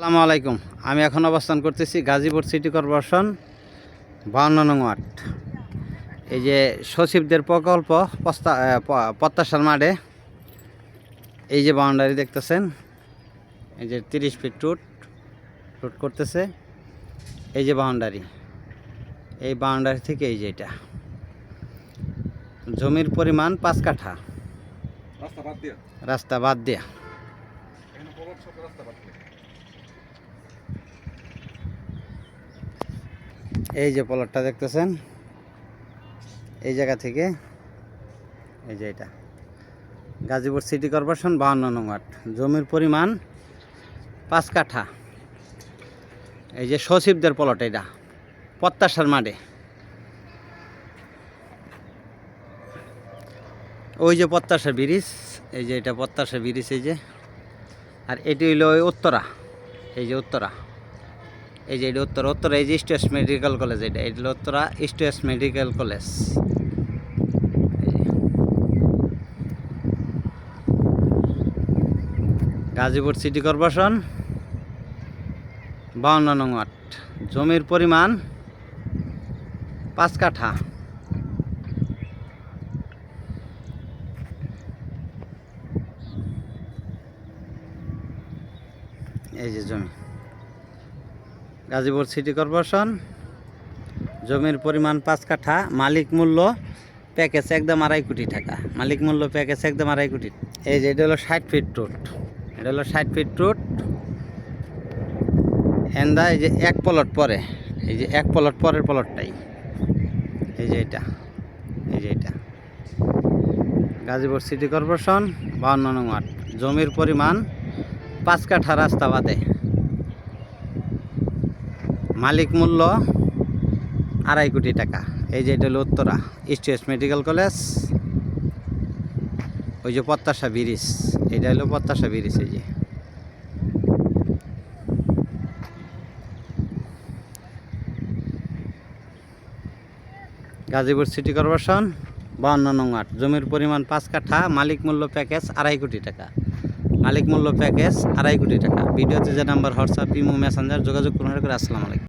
আসসালামু আলাইকুম। আমি এখন অবস্থান করতেছি গাজীপুর সিটি কর্পোরেশন বাউন্ন নং ওয়ার্ড। এই যে সচিবদের প্রকল্প প্রত্যাশার মাঠে এই যে বাউন্ডারি দেখতেছেন এই যে তিরিশ ফিট রুট রুট করতেছে এই যে বাউন্ডারি। এই বাউন্ডারি থেকে এই যে এটা। জমির পরিমাণ পাঁচ কাঠা। রাস্তা বাদ দিয়া। রাস্তা বাদ দিয়া এখানে পলট সব রাস্তা বাদ দিয়া এই যে পলটটা দেখতেছেন? এই জায়গা থেকে। এই যে এটা। গাজীপুর সিটি কর্পোরেশন বাহান্ন নং ওয়ার্ড। জমির পরিমাণ পাঁচ কাঠা। এই যে সচিবদের পলট এটা। প্রত্যাশার মাঠে। ওই যে প্রত্যাশা ব্রিজ। এই যে এটা প্রত্যাশা ব্রিজ, এই যে। আর এটি হইল ওই উত্তরা। এই যে উত্তরা। এই যে এটা উত্তরা উত্তরা এই যে স্টেস মেডিকেল কলেজ এটা এটা Uttara stress medical college. Gazipur city corporation, বাউন্ন নং ওয়ার্ড। জমির পরিমাণ পাঁচ কাঠা। এই যে জমি। Gazipur city corporation. জমির পরিমাণ পাঁচ কাঠা, মালিক মূল্য প্যাকেজ একদম আড়াই কোটি টাকা। মালিক মূল্য প্যাকেজ একদম আড়াই কোটি। এই যে এটা হলো ষাট ফিট রুট এটা হলো ষাট ফিট রুট এন্দা এই যে এক পলট পরে। এই যে এক পলট পরের পলটটাই। এই যে এটা। এই যে এটা। গাজীপুর সিটি কর্পোরেশন, বাউন্ন নং ওয়ার্ড। জমির পরিমাণ পাঁচ কাঠা রাস্তা বাদে। মালিক মূল্য আড়াই কোটি টাকা। এই যে এটা হলো উত্তরা স্টেস মেডিকেল কলেজ। ওই যে প্রত্যাশা ব্রিজ, এটা হলো প্রত্যাশা ব্রিজ এই যে। গাজীপুর সিটি কর্পোরেশন, বাউন্ন নং আট জমির পরিমাণ পাঁচ কাঠা, মালিক মূল্য প্যাকেজ আড়াই কোটি টাকা। মালিক মূল্য প্যাকেজ আড়াই কোটি টাকা। ভিডিওতে যে নাম্বার, হোয়াটসঅ্যাপ, ইমো, মেসেঞ্জার যোগাযোগ করুন করে আসসালামু আলাইকুম।